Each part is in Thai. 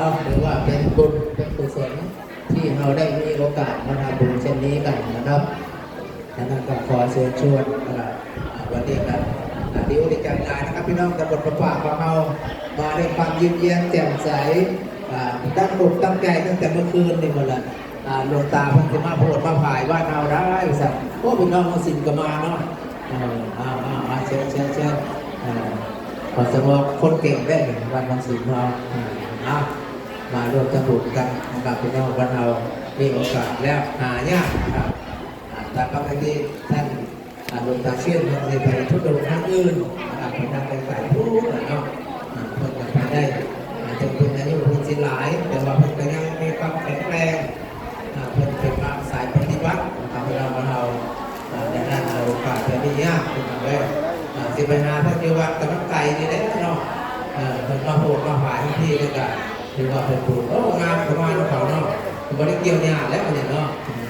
เอาหรือว่าเป็นบุญเป็นกุศลที่เราได้มีโอกาสมาทำบุญเช่นนี้กันนะครับดังนั้นก็ขอเชิญชวนนะครับวันนี้กันอ่าดีอกดีใจหลายนะครับพี่น้องตำบลประปาของเรามาในความยิ้มแย้มแจ่มใสตั้งอกตั้งใจตั้งแต่เมื่อคืนนี่หมดละหลวงตาเพิ่งจะมาโปรดมาผายว่าเราได้สัตว์พวกพี่น้องมาสินก็มาเนาะเอออ่าอาอาเชิญเชิญเชิญอ่าขอเฉพาคนเก่งได้วันวันศิลป์เราอ่า มาร่วมทำบุญกันนะครับพี่น้องวันเรามีโอกาสแล้วหายากครับอ่าแต่ก็ไม่ได้ท่านหลวงตาเชื่อมในไปทุดงค์ทางอื่นนะครับเป็นทางไปไกลทุกเนาะอ่าเพิ่นก็ไปได้จจะเป็นอายุเพิ่นสิหลาย แต่ว่าเพิ่นก็ยังมีความแข็งแรงอ่าเพิ่นเป็นมาสายปฏิบัตินะครับพี่น้องเราอ่าในด้านเราโอกาสจะมียากเป็นแรกอ่าสิไปหาพระเทวัดกับน้ำไก่นี่แหละเนาะเออเพิ่นมาโปรดมาผายที่ที่นี่ก็ ถือว่าเป็นบุญโอ้งามประมาณเขาเนาะบ่ได้เกี่ยวหญ้าแล้วเนี่ยเนาะอืม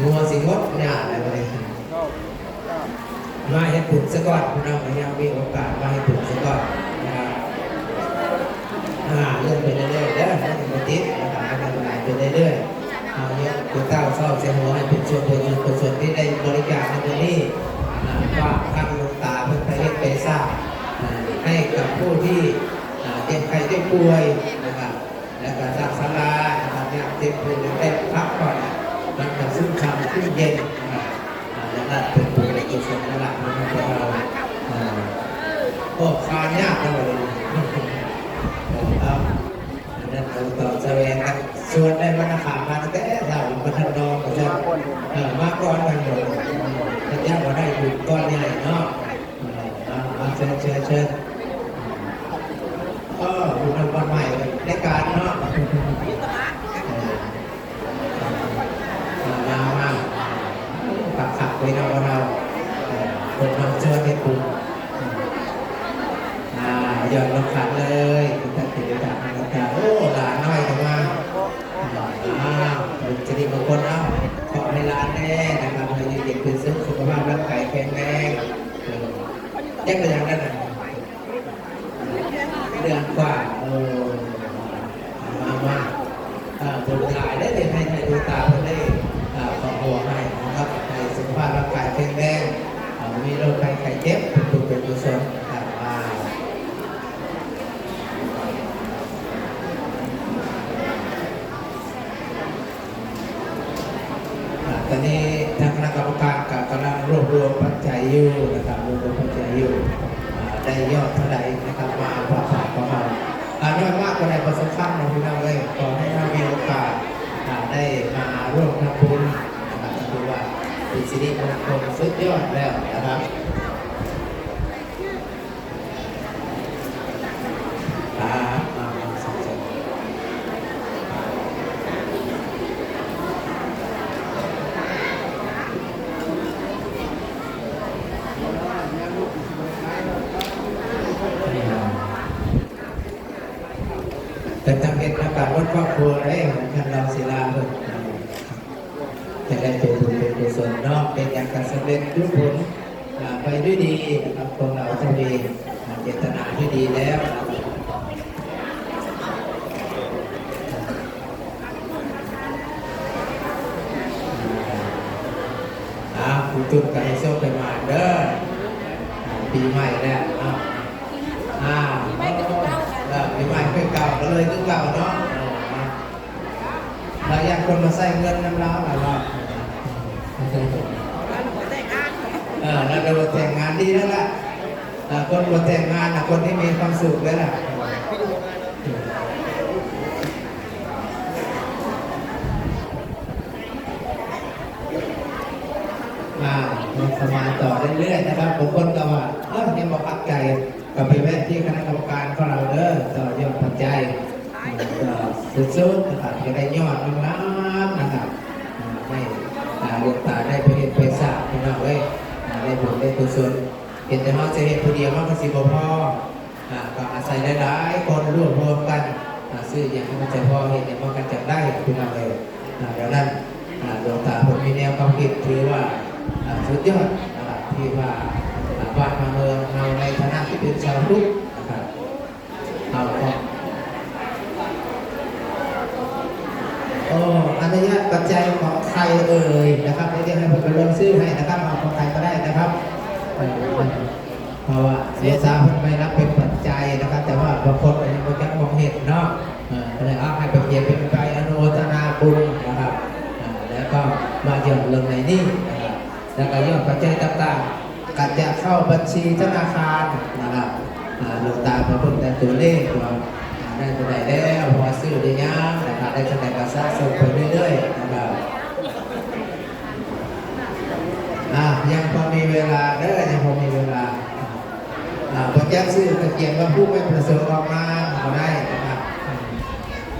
งัวสิงดหญ้าอะไรบ่ได้มาเฮ็ดบุญซะก่อนพี่น้องก็ยังมีโอกาสมาเฮ็ดบุญซะก่อนนะครับเลื่อนไปเรื่อยๆเด้อให้มันติดนะครับให้มันไหลไปเรื่อยๆเอาเนี่ยตัวเต้าเศร้าเสียหัวให้เป็นส่วนบุญกุศลที่ได้บริจาคในวันนี้อ่าว่าทางหลวงตาเพื่อไปเฮ็ดไปสร้างอ่าให้กับผู้ที่เจ็บไข้ได้ป่วย และก็สร้างศาลานะครับเนี่ยเจ็บป่วยได้พักผ่อนมันก็ซึ่งคำขึ้นเย็นแล้วก็เป็นบุญในกุศลระดับของพวกเราอ่าก็คานยากนะวันนี้ครับนั่นเราต่อแสวงกันส่วนในวันอาคามาแต่เราประทันดองก็จะมาก่อนกันหมดพระเจ้าก็ได้บุญก้อนใหญ่เนาะเอาเอาเชิญเชิญเชิญก็บุญวันใหม่ในการเนาะมามาปักขักไว้เราเราคนเราเชิญให้บุญอ่าหย่อนลงขันเลยคุณตัดสินจากนักการโอ้หลานน้อยกันมา อ่าจะดีบางคนเอาขอให้ร้านแน่นะครับให้เด็กเป็นสุขสุขภาพร่างกายแข็งแรงเออแจ้งไปอย่างนั้นนะเดือนกว่าเออมามา อ่าบุญหลายได้เลยให้ให้ดูตาเพื่อได้อ่าขอหัวให้นะครับให้สุขภาพร่างกายแข็งแรงมีโรคภัยไข้เจ็บเป็นบุญเป็นกุศลนะครับตอนนี้ทางคณะกรรมการกำลังรวบรวมปัจจัยอยู่นะครับรวบรวมปัจจัยอยู่ได้ยอดเท่าไหร่นะครับมาผ่าผ่าประมาณอ่าน้อยมากก็ได้ประสบความสำเร็จพี่น้องเลยขอให้เรามีโอกาสอ่าได้มาร่วมทำบุญนะครับถือ เป็นสิริมงคลสุดยอดแล้วนะครับครับมาสองสองแต่จำเป็นประกาศวัดครอบครัวได้ของท่านเราศิลาเพิ่นจะได้เป็นบุญเป็น กุศลเนอกเป็นอย่างการสำเร็จทุกผลไปด้วยดีนะครับคนเราจะมีเจตนาที่ดีแล้วคุณตุ้มกันให้โชคไปมาเด้อปีใหม่แล้วอ่าวอ่าไม่ก็เก้ากันปีใหม่เป็เก่าก็เลยคือเก่าเนาะเออมาเราอยากคนมาใส่เงินน้ำร้อนเรา เนาะแล้วหนูก็แต่งานเออแล้วเราแต่งงานดีแล้วล่ะคนมาแต่งงานนะคนที่มีความสุขแล้วล่ะอ่าเราสมาต่อเรื่อยๆนะครับผมคนก็ว่าเออยังบอกปักใจกับไปแวะที่คณะกรรมการของเราเด้อต่อยอดปัจจัยสุดๆนะครับจะได้ยอดงามๆ กุศลเห็นแต่เขาจะเห็นผู้เดียวมันก็สิบพออ่าก็อาศัยหลายๆคนร่วบรวมกันซื้ออย่างที่มันจะพอเห็นอย่างมันกันจะได้พี่น้องเลยดังนั้นหลวงตาผมมีแนวความคิดถือว่าสุดยอดที่ว่าบ้านมาเมืองเราในฐานะที่เป็นชาวพุทธนะครับเราก็อโอ้อนุญาตปัจจัยของใครเอ่ยนะครับเดี๋ยวให้ผมไปลงชื่อให้นะครับของใครก็ได้นะครับ เออเพราะว่าเสียสาวเพิ่นไม่รับเป็นปัจจัยนะครับ แต่ว่าบางคนอาจจะมองเห็นเนาะเออก็เลยเอาให้ไปเปลี่ยเป็นไปอนุโมทนาบุญนะครับอ่าแล้วก็มาหย่อนลงในนี่นะครับแล้วก็ยอดปัจจัยต่างๆก็จะเข้าบัญชีธนาคารนะครับอ่าลงตาพระพุทธตัวเลขว่าได้ตัวไหนแล้วพอซื้อได้ยังนะครับได้ตัวไหนก็สะสมไปเรื่อยๆนะครับ อะยังพอมีเวลาเด้อยังพอมีเวลาอ่าพอแจ้ซื้อตะเกียงว่าผู้ไม่ประสงค์ออกมาก็ได้นะครับ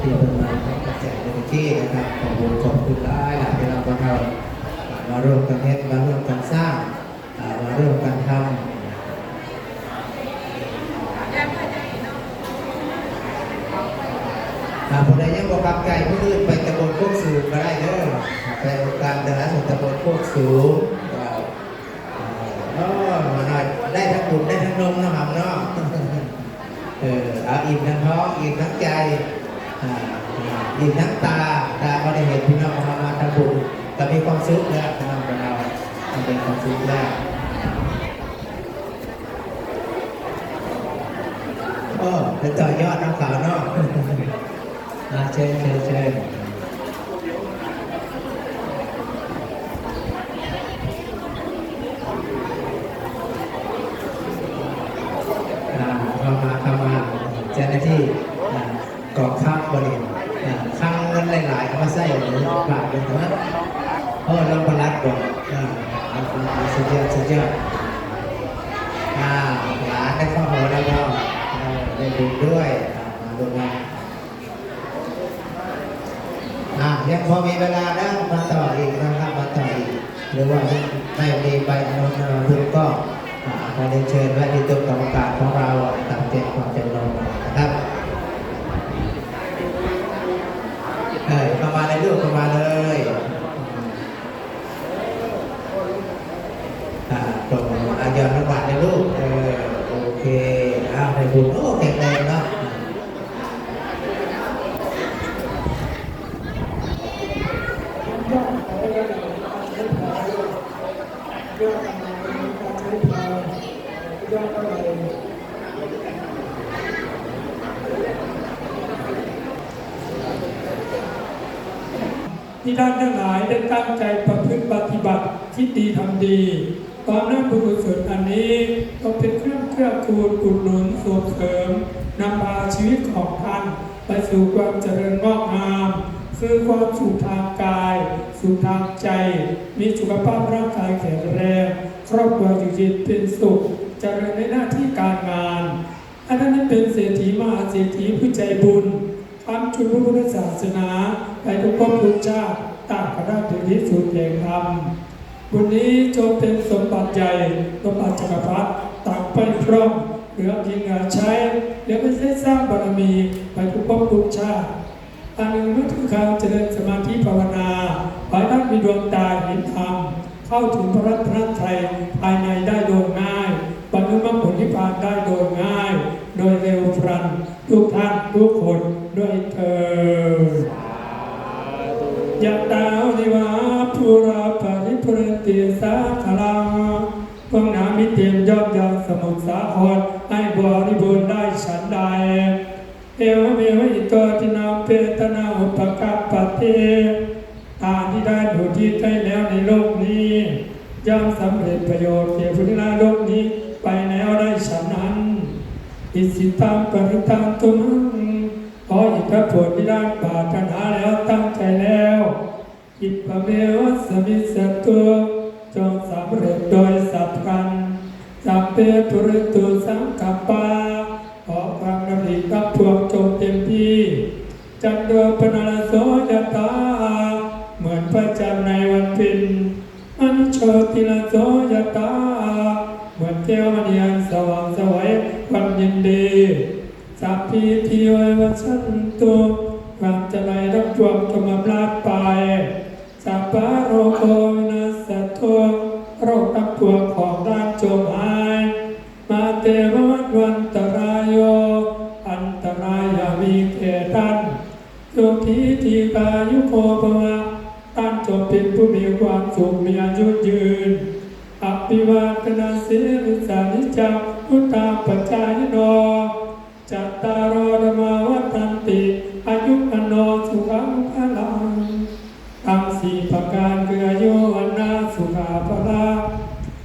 ที่เป็นมาให้กระจายในที่นะครับขอบคุณขอบคุณได้หลายที่เราก็เรามาร่วมกันเฮ็ดมาร่วมกันสร้างอ่ามาร่วมกันทำอ่าผู้ใดยังบอกกำไก่ผู้อื่นไปตะบนพวกสูงก็ได้เด้อไปองค์การเดินสุตะบนพวกสูงก็อ๋อมาหน่อยได้ทั้งบุญได้ทั้งนมนะครับเนาะ เอ อิ่มทั้งท้องอิ่มทั้งใจอิ่มทั้งตาตาก็ได้เห็นพี่น้องมามาทำบุญก็มีความสุขแล้วพี่น้องของเราเป็นความสุขแล้วโอ้เป็นต่อยอดน้ำขาวเนาะเชิญเชิญเชิญอ่าเข้ามาเข้ามาเจ้าหน้าที่อ่ากองข้างบริเวณอ่าข้างเงินหลายๆเอามาใส่หรือบาท เป็นนะโอ้ลงพลัดก่อนอ่าเอาเอาเสุดยอดสุดยอดอ่าหลานได้ข้าหัวแล้วก็เอได้บุญด้วยมาดูมาอะยังพอมีเวลานะมาต่ออีกนะครับมาต่ออีกหรือว่าไม่มีใบอนุญาตคุณก็อ่าขอเรียนเชิญไว้ที่ตัวกรรมการของเราตามเจ็ดความจำลองนะครับเออเข้ามาเลยลูกเข้ามาณเลยอ่าตรงอายอนรางวัลเลยลูกเออโอเคอ้าวให้บุญโอ้แข็งแรงเนาะ ที่ท่านทั้งหลายได้ตั้งใจประพฤติปฏิบัติคิดดีทำดีความน่าบุญกุศลอันนี้ก็เป็นเครื่องเครื่องคูณอุดหนุนส่งเสริมนำพาชีวิตของท่านไปสู่ความเจริญงอกงาม คือความสุขทางกายสุขทางใจ มีสุขภาพร่างกายแข็งแรง ครอบครัวอยู่เย็นเป็นสุขเจริญในหน้าที่การงาน อันนั้นเป็นเศรษฐีมหาเศรษฐีผู้ใจบุญทำจุดพระพุทธศาสนาไปทุกภพทุกชาติต่างก็ได้ถึงที่สุดแห่งธรรมบุญนี้จงเป็นสมบัติใหญ่สมบัติจักรพรรดิต่างไปพร้อมเหลือกินเหลือใช้เหลือไม่ใช่สร้างบารมีไปทุกภพทุกชาติ อันหนึ่งเมื่อถึงคราวเจริญสมาธิภาวนาขอให้ท่านมีดวงตาเห็นธรรมเข้าถึงพระรัตนตรัยภายในได้โดยง่ายบรรลุมรรคผลนิพพานได้โดยง่าย โดยเร็วพลันทุกท่านทุกคนด้วยเธอญาตาวนิวาภูราปริภรติสาคลังพวกน้ำมิเตียมยอดยาสมุทรสาครให้บริบูรณ์ได้ฉันใดเอวเมวอิโตตินา เปตนาอุปกัปปะเททานที่ได้ดูที่ได้แล้วในโลกนี้ย่อมสำเร็จประโยชน์แก่ผู้ที่ละโลกนี้ไปแล้วได้ฉะนั้น อิสิตังปริตังตุมังขออิทธิผลที่ได้ปารถนาแล้วตั้งใจแล้วอิปปะเมวสมิสสตุจงสำเร็จโดยสัพพันสัพเพปุริตุสังกั จันโดปนรโสยตา เหมือนพระจันทร์ในวันพินอันโชติลโสยตา เหมือนแก้วมณีอันสว่างสวยความยินดีสัพพีทีไว้วัชันตุความจะไหลรับพวกจะมาลาดไปสัพพะโรโค ทีกายุโกภวะท่านจงเป็นผู้มีความสุขมีอายุยืนอภิวาทนาเสีริสานิจังพุทธาปัจจายโนจัตตารโธรรมาวัฏันติ อายุอโนสุขังพลังทำสี่ประการคืออายุวันนาสุขาภละ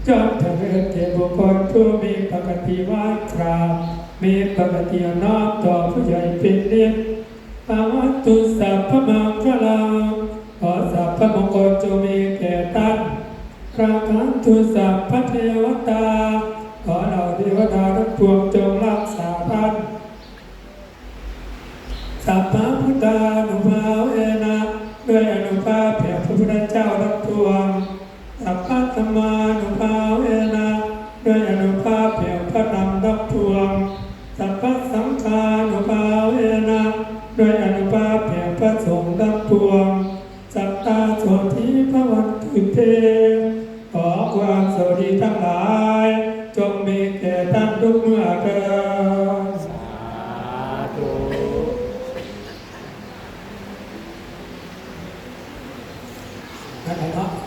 จอมเจริญแก่บุคคลผู้มีปกติไหว้กราบมีปกตินอบต่อผู้ใหญ่เป็นนิด อาวัตตุสัพพมังคลังขอสัพพมงคลจงมีแก่ท่านพระคันตุสัพพเทวตา ขอเราเทวดาทั้งปวงจงรักษาท่านสัพพพุทธานุภาเวนะด้วยอนุภาพแผ่พระพุทธเจ้าทั้งปวงสัพพะธรรมานุภาเวนะด้วยอนุภาพแผ่พระธรรมทั้งปวงสัพพะสังฆานุภาเวนะ ด้วยอนุภาพแผ่พระสงฆ์ทั้งปวงสัตตาโสธิพระวันตุเตขอความสวัสดีทั้งหลาย จงมีแก่ท่านทุกเมื่อเกิดอะไรเ